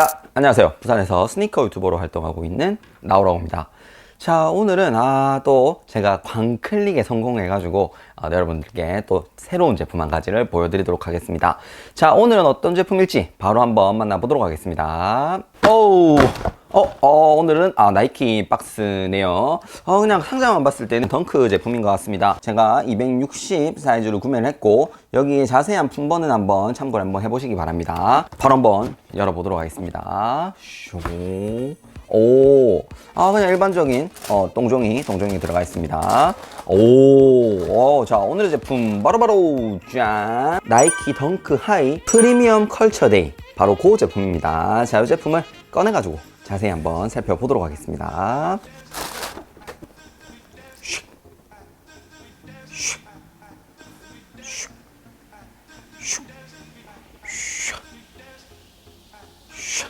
자, 안녕하세요. 부산에서 스니커 유튜버로 활동하고 있는 나오라고 합니다. 자, 오늘은 아, 또 제가 광클릭에 성공해가지고 아, 네, 여러분들께 또 새로운 제품 한 가지를 보여드리도록 하겠습니다. 자, 오늘은 어떤 제품일지 바로 한번 만나보도록 하겠습니다. 오우, 어, 어, 오늘은 아, 나이키 박스네요. 어, 그냥 상자만 봤을 때는 덩크 제품인 것 같습니다. 제가 260 사이즈로 구매를 했고 여기 자세한 품번은 한번 참고를 한번 해보시기 바랍니다. 바로 한번 열어보도록 하겠습니다. 쇼. 오, 아 그냥 일반적인 어, 똥종이 똥종이 들어가 있습니다. 오, 오, 자 오늘의 제품 바로바로 짠 나이키 덩크 하이 프리미엄 컬처 데이 바로 그 제품입니다. 자, 이 제품을 꺼내가지고 자세히 한번 살펴보도록 하겠습니다.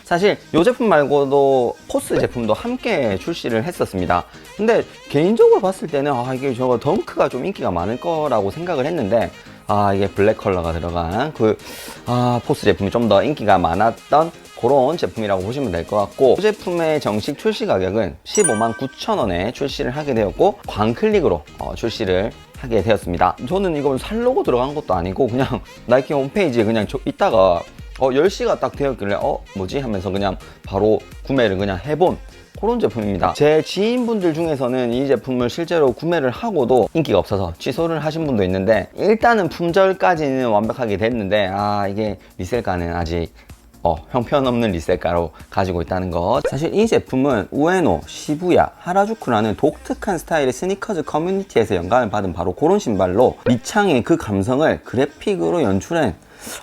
사실 이 제품 말고도 포스 제품도 함께 출시를 했었습니다. 근데 개인적으로 봤을 때는 아 이게 저거 덩크가 좀 인기가 많을 거라고 생각을 했는데 아 이게 블랙 컬러가 들어간 그 아, 포스 제품이 좀 더 인기가 많았던 그런 제품이라고 보시면 될 것 같고 이 제품의 정식 출시 가격은 15만 9천 원에 출시를 하게 되었고 광클릭으로 어, 출시를 하게 되었습니다. 저는 이건 살로고 들어간 것도 아니고 그냥 나이키 홈페이지에 그냥 저 있다가 어 10시가 딱 되었길래 어 뭐지 하면서 그냥 바로 구매를 그냥 해본 그런 제품입니다. 제 지인분들 중에서는 이 제품을 실제로 구매를 하고도 인기가 없어서 취소를 하신 분도 있는데 일단은 품절까지는 완벽하게 됐는데 아 이게 리셀가는 아직 어, 형편없는 리셀가로 가지고 있다는 것. 사실 이 제품은 우에노, 시부야, 하라주쿠라는 독특한 스타일의 스니커즈 커뮤니티에서 영감을 받은 바로 그런 신발로 밑창의 그 감성을 그래픽으로 연출한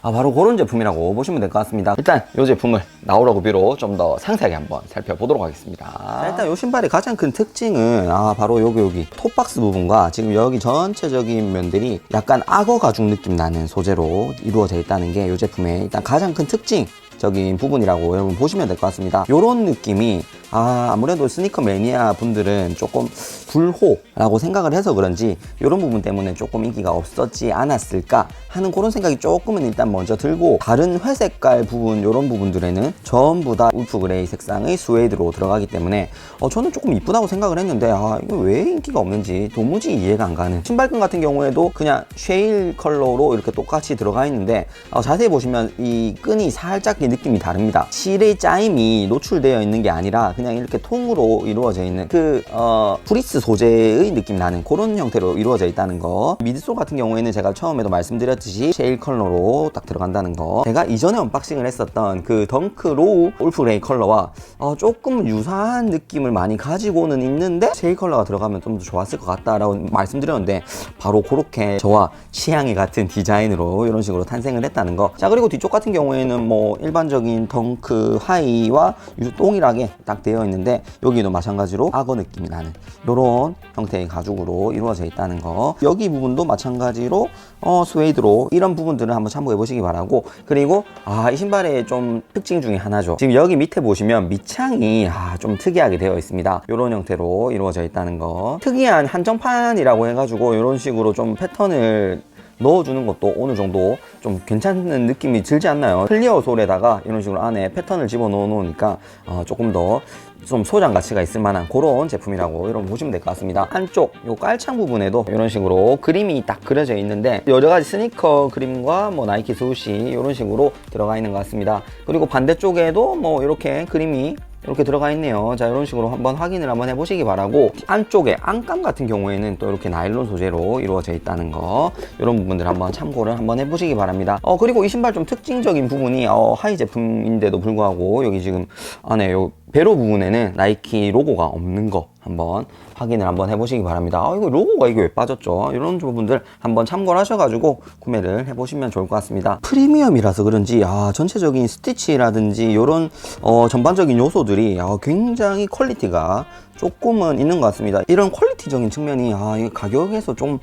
아, 바로 그런 제품이라고 보시면 될 것 같습니다. 일단 이 제품을 나오라고 비로 좀 더 상세하게 한번 살펴보도록 하겠습니다. 자, 일단 이 신발의 가장 큰 특징은 아, 바로 여기 여기 톱박스 부분과 지금 여기 전체적인 면들이 약간 악어 가죽 느낌 나는 소재로 이루어져 있다는 게 이 제품의 일단 가장 큰 특징 적인 부분이라고 여러분 보시면 될 것 같습니다. 이런 느낌이 아, 아무래도 스니커 매니아 분들은 조금 불호라고 생각을 해서 그런지 이런 부분 때문에 조금 인기가 없었지 않았을까 하는 그런 생각이 조금은 일단 먼저 들고 다른 회색깔 부분 이런 부분들에는 전부 다 울프 그레이 색상의 스웨이드로 들어가기 때문에 어, 저는 조금 이쁘다고 생각을 했는데 아, 이거 왜 인기가 없는지 도무지 이해가 안 가는. 신발끈 같은 경우에도 그냥 쉐일 컬러로 이렇게 똑같이 들어가 있는데 어, 자세히 보시면 이 끈이 살짝 느낌이 다릅니다. 실의 짜임이 노출되어 있는 게 아니라 그냥 이렇게 통으로 이루어져 있는 그 어, 브리스 소재의 느낌 나는 그런 형태로 이루어져 있다는 거. 미드솔 같은 경우에는 제가 처음에도 말씀드렸 듯이 쉐일 컬러로 딱 들어간다는 거 제가 이전에 언박싱을 했었던 그 덩크 로우 울프 그레이 컬러와 어, 조금 유사한 느낌을 많이 가지고는 있는데 쉐일 컬러가 들어가면 좀 더 좋았을 것 같다라고 말씀드렸는데 바로 그렇게 저와 취향이 같은 디자인으로 이런 식으로 탄생을 했다는 거. 자 그리고 뒤쪽 같은 경우에는 뭐 일반적인 덩크 하이와 동일하게 딱 되어 있는데 여기도 마찬가지로 악어 느낌이 나는 이런 형태의 가죽으로 이루어져 있다는 거. 여기 부분도 마찬가지로 어, 스웨이드 로 이런 부분들을 한번 참고해 보시기 바라고 그리고 아 이 신발의 좀 특징 중에 하나죠. 지금 여기 밑에 보시면 밑창이 아, 좀 특이하게 되어 있습니다. 이런 형태로 이루어져 있다는 거. 특이한 한정판이라고 해가지고 이런 식으로 좀 패턴을 넣어주는 것도 어느 정도 좀 괜찮은 느낌이 들지 않나요? 클리어 솔에다가 이런 식으로 안에 패턴을 집어넣어 놓으니까 어, 조금 더 좀 소장 가치가 있을 만한 그런 제품이라고 여러분 보시면 될 것 같습니다. 한쪽 요 깔창 부분에도 이런 식으로 그림이 딱 그려져 있는데 여러 가지 스니커 그림과 뭐 나이키 스우시 이런 식으로 들어가 있는 것 같습니다. 그리고 반대쪽에도 뭐 이렇게 그림이 이렇게 들어가 있네요. 자, 이런 식으로 한번 확인을 한번 해보시기 바라고 안쪽에 안감 같은 경우에는 또 이렇게 나일론 소재로 이루어져 있다는 거 이런 부분들 한번 참고를 한번 해보시기 바랍니다. 어 그리고 이 신발 좀 특징적인 부분이 어, 하이 제품인데도 불구하고 여기 지금 안에 요 배로 부분에는 나이키 로고가 없는 거 한번 확인을 한번 해보시기 바랍니다. 아, 이거 로고가 이게 왜 빠졌죠? 이런 부분들 한번 참고를 하셔가지고 구매를 해보시면 좋을 것 같습니다. 프리미엄이라서 그런지 아, 전체적인 스티치라든지 이런 어, 전반적인 요소들이 아, 굉장히 퀄리티가 조금은 있는 것 같습니다. 이런 퀄리티적인 측면이 아, 이 가격에서 좀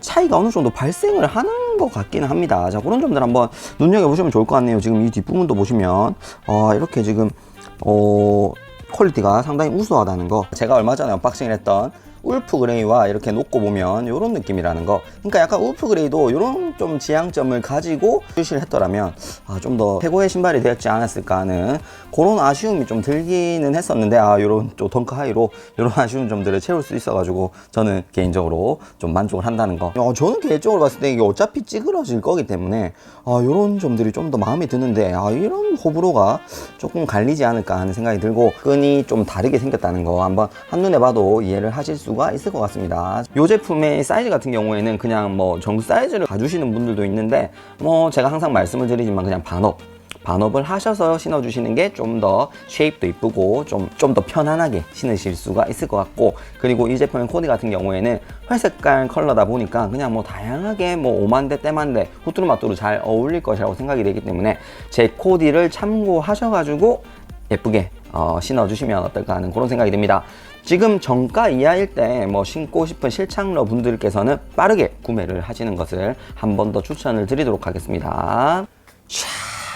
차이가 어느 정도 발생을 하는 것 같기는 합니다. 자, 그런 점들 한번 눈여겨보시면 좋을 것 같네요. 지금 이 뒷부분도 보시면 어, 이렇게 지금 어, 퀄리티가 상당히 우수하다는 거. 제가 얼마 전에 언박싱을 했던 울프 그레이와 이렇게 놓고 보면 이런 느낌이라는 거. 그러니까 약간 울프 그레이도 이런 좀 지향점을 가지고 출시를 했더라면 아, 좀 더 최고의 신발이 되었지 않았을까 하는 그런 아쉬움이 좀 들기는 했었는데 아, 이런 좀 덩크 하이로 이런 아쉬운 점들을 채울 수 있어가지고 저는 개인적으로 좀 만족을 한다는 거. 어, 저는 개인적으로 봤을 때 이게 어차피 찌그러질 거기 때문에 아, 이런 점들이 좀 더 마음에 드는데 아, 이런 호불호가 조금 갈리지 않을까 하는 생각이 들고 끈이 좀 다르게 생겼다는 거 한번 한눈에 봐도 이해를 하실 수가 있을 것 같습니다. 이 제품의 사이즈 같은 경우에는 그냥 뭐정 사이즈를 가주시는 분들도 있는데 뭐 제가 항상 말씀을 드리지만 그냥 반업 반업을 하셔서 신어주시는 게 좀 더 쉐입도 이쁘고 좀 좀 더 편안하게 신으실 수가 있을 것 같고 그리고 이 제품의 코디 같은 경우에는 회색깔 컬러다 보니까 그냥 뭐 다양하게 뭐 오만대 때만대 후뚜루마뚜루 잘 어울릴 것이라고 생각이 되기 때문에 제 코디를 참고하셔가지고 예쁘게 어, 신어주시면 어떨까 하는 그런 생각이 듭니다. 지금 정가 이하일 때 뭐 신고 싶은 실착러 분들께서는 빠르게 구매를 하시는 것을 한 번 더 추천을 드리도록 하겠습니다.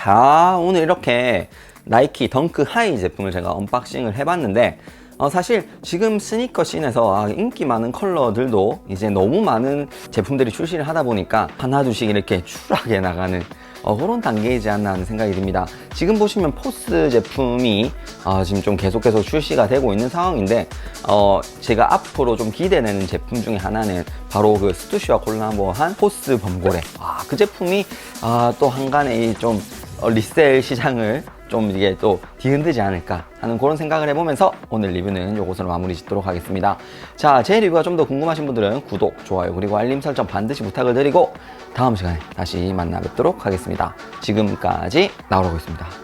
자, 오늘 이렇게 나이키 덩크 하이 제품을 제가 언박싱을 해봤는데 어, 사실 지금 스니커 씬에서 아, 인기 많은 컬러들도 이제 너무 많은 제품들이 출시를 하다 보니까 하나둘씩 이렇게 추락해 나가는 어, 그런 단계이지 않나 하는 생각이 듭니다. 지금 보시면 포스 제품이 아, 지금 좀 계속 계속 출시가 되고 있는 상황인데 어, 제가 앞으로 좀 기대되는 제품 중에 하나는 바로 그 스투시와 콜라보한 포스 범고래. 아, 그 제품이 아, 또 한간에 어, 리셀 시장을 좀 이게 또 뒤흔들지 않을까 하는 그런 생각을 해보면서 오늘 리뷰는 요것으로 마무리 짓도록 하겠습니다. 자, 제 리뷰가 좀 더 궁금하신 분들은 구독, 좋아요, 그리고 알림 설정 반드시 부탁을 드리고 다음 시간에 다시 만나 뵙도록 하겠습니다. 지금까지 나오라고 있습니다.